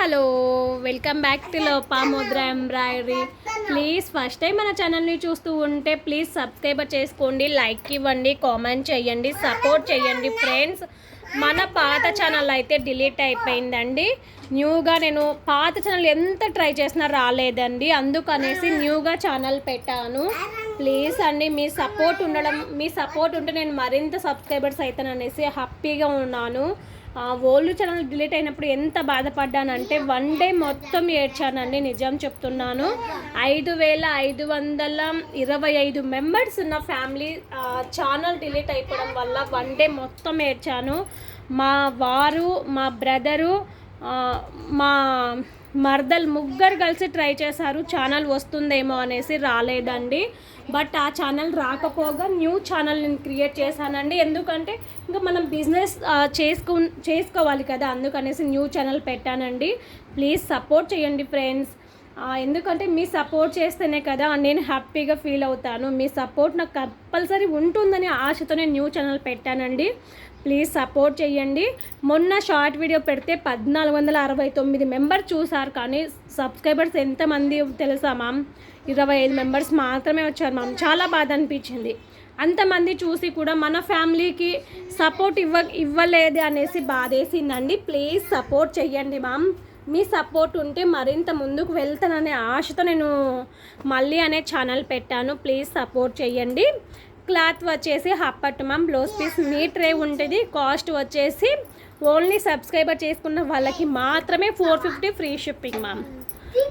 Hello welcome back to Lopamudra embroidery. Please first time మన ఛానల్ని చూస్తూ ఉంటే ప్లీజ్ సబ్స్క్రైబ్ చేసుకోండి లైక్ ఇవ్వండి కామెంట్ చేయండి సపోర్ట్ చేయండి ఫ్రెండ్స్. మన పాత ఛానల్ అయితే డిలీట్ అయిపోయిందండి. న్యూగా నేను పాత ఛానల్ ఎంత ట్రై చేసినా రాలేదండి. అందుకనేసి న్యూగా ఛానల్ పెట్టాను. ప్లీజ్ అండి మీ సపోర్ట్ ఉండడం మీ సపోర్ట్ ఉంటే నేను మరింత సబ్స్క్రైబర్స్ అవుతాననేసి హ్యాపీగా ఉన్నాను. ఓల్డ్ ఛానల్ డిలీట్ అయినప్పుడు ఎంత బాధపడ్డానంటే వన్ డే మొత్తం ఏడ్చానండి నిజం చెప్తున్నాను. ఐదు వేల ఐదు వందల ఇరవై ఐదు మెంబర్స్ ఉన్న ఫ్యామిలీ ఛానల్ డిలీట్ అయిపోవడం వల్ల వన్ డే మొత్తం ఏడ్చాను. మా వారు మా బ్రదరు మా మర్దల్ ముగ్గురు కలిసి ట్రై చేశారు. ఛానల్ వస్తుందేమో అనేసి రాలేదండి. బట్ ఆ ఛానల్ రాకపోగా న్యూ ఛానల్ నేను క్రియేట్ చేశానండి. ఎందుకంటే ఇంకా మనం బిజినెస్ చేసుకో చేసుకోవాలి కదా. అందుకనేసి న్యూ ఛానల్ పెట్టానండి. ప్లీజ్ సపోర్ట్ చేయండి ఫ్రెండ్స్. ఎందుకంటే మీ సపోర్ట్ చేస్తేనే కదా నేను హ్యాపీగా ఫీల్ అవుతాను. మీ సపోర్ట్ నాకు కంపల్సరీ ఉంటుందనే ఆశతో నేను న్యూ ఛానల్ పెట్టానండి. ప్లీజ్ సపోర్ట్ చేయండి. మొన్న షార్ట్ వీడియో పెడితే పద్నాలుగు వందల అరవై తొమ్మిది మెంబర్ చూసారు కానీ సబ్స్క్రైబర్స్ ఎంతమంది తెలుసా మ్యామ్ ఇరవై ఐదు మెంబర్స్ మాత్రమే వచ్చారు మ్యామ్ చాలా బాధ అనిపించింది. అంతమంది చూసి కూడా మన ఫ్యామిలీకి సపోర్ట్ ఇవ్వ ఇవ్వలేదు అనేసి బాధేసిందండి. ప్లీజ్ సపోర్ట్ చెయ్యండి మ్యామ్ మీ సపోర్ట్ ఉంటే మరింత ముందుకు వెళ్తాననే ఆశతో నేను మళ్ళీ అనే ఛానల్ పెట్టాను. ప్లీజ్ సపోర్ట్ చేయండి. క్లాత్ వచ్చేసి హప్పట్ మ్యామ్ బ్లౌజ్ పీస్ మీటరే ఉంటుంది. కాస్ట్ వచ్చేసి ఓన్లీ సబ్స్క్రైబర్ చేసుకున్న వాళ్ళకి మాత్రమే four fifty free shipping ma'am.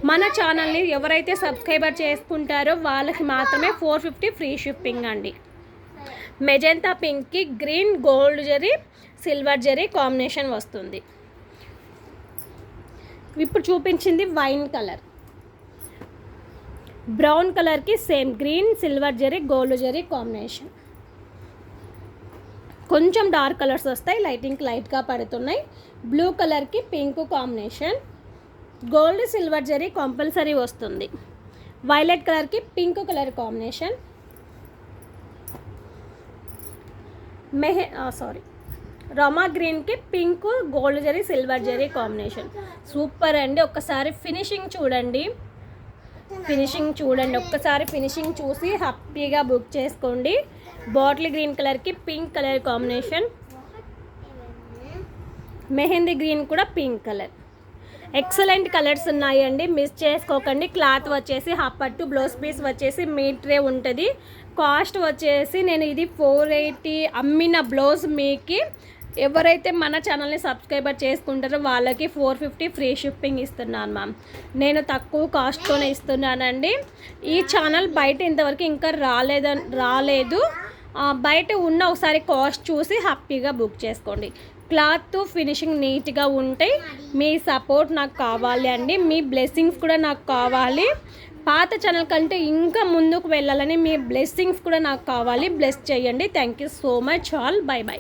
మన ఛానల్ని ఎవరైతే సబ్స్క్రైబర్ చేసుకుంటారో వాళ్ళకి మాత్రమే ఫోర్ ఫిఫ్టీ ఫ్రీ షిప్పింగ్ అండి. మెజంతా పింక్కి green gold zari silver zari combination వస్తుంది. ఇప్పుడు చూపించింది వైన్ కలర్. బ్రౌన్ కలర్కి same green silver zari gold zari combination కొంచెం డార్క్ కలర్స్ వస్తాయి లైటింగ్ లైట్గా పడుతున్నాయి. బ్లూ కలర్కి pink combination gold silver zari compulsory వస్తుంది. వైలెట్ కలర్కి పింక్ కలర్ కాంబినేషన్ మెహే సారీ రమా గ్రీన్కి pink gold zari silver zari combination super అండి. ఒకసారి ఫినిషింగ్ చూడండి. ఫినిషింగ్ చూడండి. ఒక్కసారి ఫినిషింగ్ చూసి హ్యాపీగా బుక్ చేసుకోండి. బాటిల్ గ్రీన్ కలర్కి pink colour combination. Mehendi green కూడా పింక్ కలర్. ఎక్సలెంట్ కలర్స్ ఉన్నాయండి. మిస్ చేసుకోకండి. క్లాత్ వచ్చేసి హప్పట్టు బ్లౌజ్ పీస్ వచ్చేసి మీటరే ఉంటుంది. కాస్ట్ వచ్చేసి నేను ఇది ఫోర్ ఎయిటీ అమ్మిన బ్లౌజ్ మీకి ఎవరైతే మన ఛానల్ని సబ్స్క్రైబర్ చేసుకుంటారో వాళ్ళకి ఫోర్ ఫిఫ్టీ ఫ్రీ షిప్పింగ్ ఇస్తున్నాను మ్యామ్ నేను తక్కువ కాస్ట్తోనే ఇస్తున్నానండి. ఈ ఛానల్ బయట ఇంతవరకు ఇంకా రాలేద రాలేదు. బయట ఉన్న ఒకసారి కాస్ట్ చూసి హ్యాపీగా బుక్ చేసుకోండి. క్లాత్ ఫినిషింగ్ నీట్గా ఉంటాయి మీ సపోర్ట్ నాకు కావాలి అండి. మీ బ్లెస్సింగ్స్ కూడా నాకు కావాలి. పాత ఛానల్ కంటే ఇంకా ముందుకు వెళ్ళాలని మీ బ్లెస్సింగ్స్ కూడా నాకు కావాలి. బ్లెస్ చేయండి. Thank you so much all bye bye